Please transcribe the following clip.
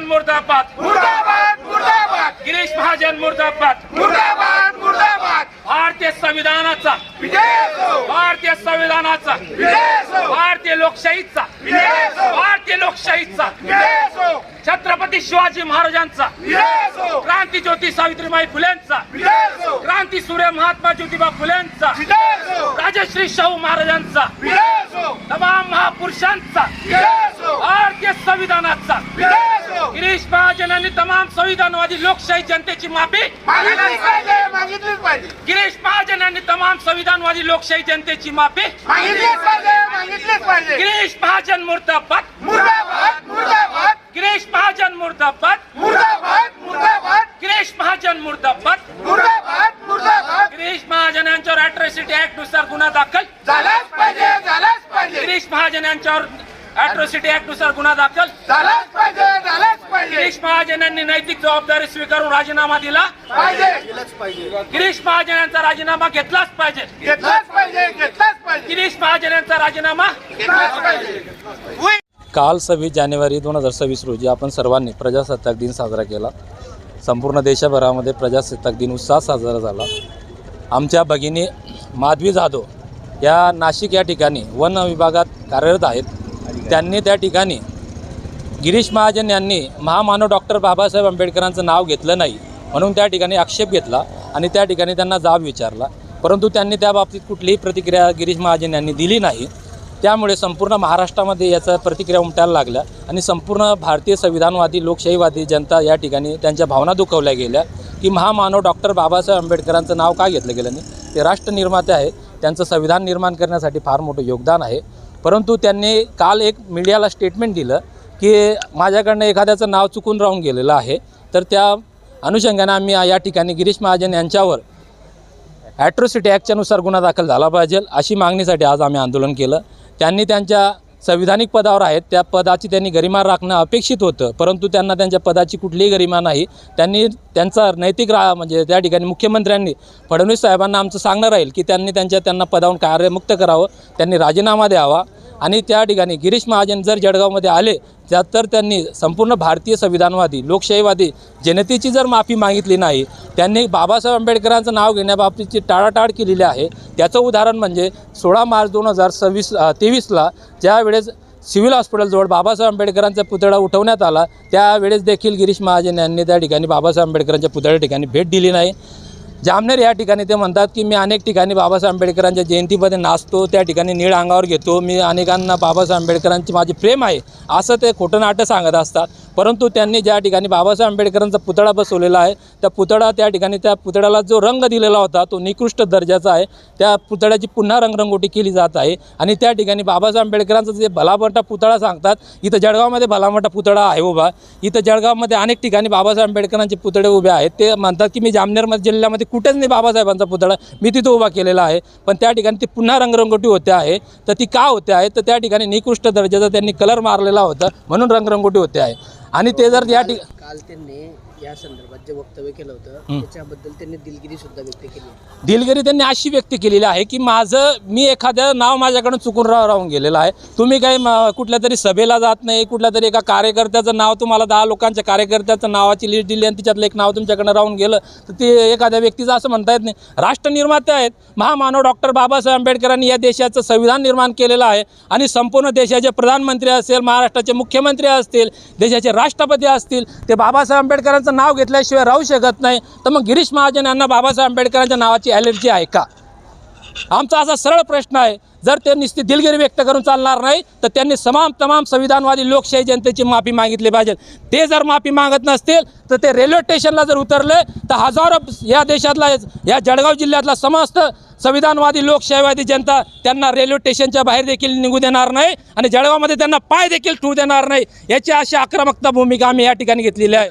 महाजन मुर्दाबाद। मुर्दाबाद मुर्दाबाद। गिरीश महाजन मुर्दाबाद। मुर्दाबाद मुर्दाबाद। भारतीय संविधानाचा। भारतीय संविधानाचा। भारतीय लोकशाहीचा। भारतीय लोकशाहीचा। छत्रपती शिवाजी महाराजांचा। क्रांती ज्योती सावित्रीबाई फुलेंचा। क्रांती सूर्य महात्मा ज्योतिबा फुलेंचा। राजश्री शाहू महाराजांचा। तमाम महापुरुषांचा। भारतीय संविधानाचा। गिरीश महाजनांनी तमाम संविधानवादी लोकशाही जनतेची माफी मागितलीच पाहिजे मागितलीच पाहिजे. गिरीश महाजनांनी तमाम संविधानवादी लोकशाही जनतेची माफी मागितलीच पाहिजे मागितलीच पाहिजे. गिरीश महाजन मुर्दाबाद. मुर्दाबाद मुर्दाबाद. गिरीश महाजन मुर्दाबाद. मुर्दाबाद मुर्दाबाद. गिरीश महाजन मुर्दाबाद. मुर्दाबाद मुर्दाबाद. गिरीश महाजन यांच्यावर अॅट्रॉसिटी ऍक्टनुसार गुन्हा दाखल. झालाच पाहिजे झालाच पाहिजे. गिरीश महाजन यांच्यावर अॅट्रॉसिटी ऍक्टनुसार गुन्हा दाखल. झालाच पाहिजे झालाच पाहिजे. गिरीश महाजन यांनी नैतिक जबाबदारी स्वीकारून राजीनामा दिला. पाहिजे. गिरीश महाजन यांचा राजीनामा घेतलाच पाहिजे. घेतलाच पाहिजे घेतलाच पाहिजे. गिरीश महाजन यांचा राजीनामा घेतलाच पाहिजे. काल सव्वीस जानेवारी दोन हजार सव्वीस रोजी आपण सर्वांनी प्रजासत्ताक दिन साजरा केला. संपूर्ण देशभरामध्ये प्रजासत्ताक दिन उत्साहात साजरा झाला. आमच्या भगिनी माधवी जाधव या नाशिक या ठिकाणी वन विभागात कार्यरत आहेत. त्यांनी त्या ठिकाणी गिरीश महाजन यांनी महामानव डॉक्टर बाबासाहेब आंबेडकरांचं नाव घेतलं नाही म्हणून त्या ठिकाणी आक्षेप घेतला आणि त्या ठिकाणी त्यांना जाब विचारला. परंतु त्यांनी त्या बाबतीत कुठलीही प्रतिक्रिया गिरीश महाजन यांनी दिली नाही. त्यामुळे संपूर्ण महाराष्ट्रामध्ये याचा प्रतिक्रिया उमटायला लागल्या आणि संपूर्ण भारतीय संविधानवादी लोकशाहीवादी जनता या ठिकाणी त्यांच्या भावना दुखवल्या गेल्या की महामानव डॉक्टर बाबासाहेब आंबेडकरांचं नाव का घेतलं गेलं नाही? ते राष्ट्रनिर्माते आहे त्यांचं संविधान निर्माण करण्यासाठी फार मोठं योगदान आहे. परंतु त्यांनी काल एक मीडियाला स्टेटमेंट दिलं की माझ्याकडनं एखाद्याचं नाव चुकून राहून गेलेलं आहे. तर त्या अनुषंगाने आम्ही या ठिकाणी गिरीश महाजन यांच्यावर ॲट्रोसिटी ॲक्टच्यानुसार गुन्हा दाखल झाला पाहिजे अशी मागणीसाठी आज आम्ही आंदोलन केलं. त्यांनी त्यांच्या संविधानिक पदावर आहेत. त्या पदाची त्यांनी गरिमा राखणं अपेक्षित होतं. परंतु त्यांना त्यांच्या पदाची कुठलीही गरिमा नाही. त्यांनी त्यांचा नैतिक रा म्हणजे त्या ठिकाणी मुख्यमंत्र्यांनी फडणवीस साहेबांना आमचं सांगणं राहील की त्यांनी त्यांच्या त्यांना पदावरून कार्यमुक्त करावं. त्यांनी राजीनामा द्यावा. आणि त्या ठिकाणी गिरीश महाजन जर जळगावमध्ये आले त्यात तर त्यांनी संपूर्ण भारतीय संविधानवादी लोकशाहीवादी जनतेची जर माफी मागितली नाही त्यांनी बाबासाहेब आंबेडकरांचं नाव घेण्याबाबतीची टाळाटाळ केलेली आहे. त्याचं उदाहरण म्हणजे सोळा मार्च दोन हजार सव्वीस तेवीसला ज्यावेळेस सिव्हिल हॉस्पिटलजवळ बाबासाहेब आंबेडकरांचा पुतळा उठवण्यात आला त्यावेळेस देखील गिरीश महाजन यांनी त्या ठिकाणी बाबासाहेब आंबेडकरांच्या पुतळ्या ठिकाणी भेट दिली नाही. जामनेर या ठिकाणी ते म्हणतात की मी अनेक ठिकाणी बाबासाहेब आंबेडकरांच्या जयंतीमध्ये नाचतो त्या ठिकाणी नीळ अंगावर घेतो. मी अनेकांना बाबासाहेब आंबेडकरांची माझी प्रेम आहे असं ते खोटं नाटं सांगत असतात. परंतु त्यांनी ज्या ठिकाणी बाबासाहेब आंबेडकरांचा पुतळा बसवलेला आहे त्या पुतळा त्या ठिकाणी त्या पुतळ्याला जो रंग दिलेला होता तो निकृष्ट दर्जाचा आहे. त्या पुतळ्याची पुन्हा रंगरंगोटी केली जात आहे आणि त्या ठिकाणी बाबासाहेब आंबेडकरांचा जे भलामोठा पुतळा सांगतात इथं जळगावमध्ये भलामोठा पुतळा आहे उभा. इथं जळगावमध्ये अनेक ठिकाणी बाबासाहेब आंबेडकरांचे पुतळे उभे आहेत. ते म्हणतात की मी जामनेरमध्ये जिल्ह्यामध्ये कुठेच नाही बाबासाहेबांचा पुतळा मी तिथं उभा केलेला आहे. पण त्या ठिकाणी ती पुन्हा रंगरंगोटी होते आहे. तर ती का होते आहे? तर त्या ठिकाणी निकृष्ट दर्जाचा त्यांनी कलर मारलेला होता म्हणून रंगरंगोटी होते आहे. आणि ते जर या ठिक काल त्यांनी या संदर्भात जे वक्तव्य केलं होतं त्याच्याबद्दल त्यांनी दिलगिरी सुद्धा व्यक्त केली दिलगिरी त्यांनी अशी व्यक्त केलेली आहे की माझं मी एखादं नाव माझ्याकडून चुकून राहून गेलेलं आहे. तुम्ही काही म- कुठल्या तरी सभेला जात नाही कुठल्या तरी एका कार्यकर्त्याचं नाव तुम्हाला दहा लोकांच्या कार्यकर्त्याचं नावाची लिस्ट दिली आणि तिच्यातलं एक नाव तुमच्याकडनं राहून गेलं तर ते एखाद्या व्यक्तीचं असं म्हणता येत नाही. राष्ट्रनिर्माते आहेत. महामानव डॉक्टर बाबासाहेब आंबेडकरांनी या देशाचं संविधान निर्माण केलेलं आहे आणि संपूर्ण देशाचे प्रधानमंत्री असेल महाराष्ट्राचे मुख्यमंत्री असतील देशाचे राष्ट्रपती असतील ते बाबासाहेब आंबेडकरांचं नाव घेतल्याशिवाय राहू शकत नाही. तर मग गिरीश महाजन यांना बाबासाहेब आंबेडकरांच्या नावाची ॲलर्जी आहे का? आमचा असा सरळ प्रश्न आहे. जर ते नुसती दिलगिरी व्यक्त करून चालणार नाही तर त्यांनी तमाम तमाम संविधानवादी लोकशाही जनतेची माफी मागितली पाहिजे. ते जर माफी मागत नसतील तर ते रेल्वे स्टेशनला जर उतरले तर हजारो या देशातला या जळगाव जिल्ह्यातला समस्त संविधानवादी लोकशाहीवादी जनता त्यांना रेल्वे स्टेशनच्या बाहेर देखील निघू देणार नाही आणि जळगावमध्ये त्यांना पाय देखील ठेवू देणार नाही. याची अशी आक्रमकता भूमिका आम्ही या ठिकाणी घेतलेली आहे.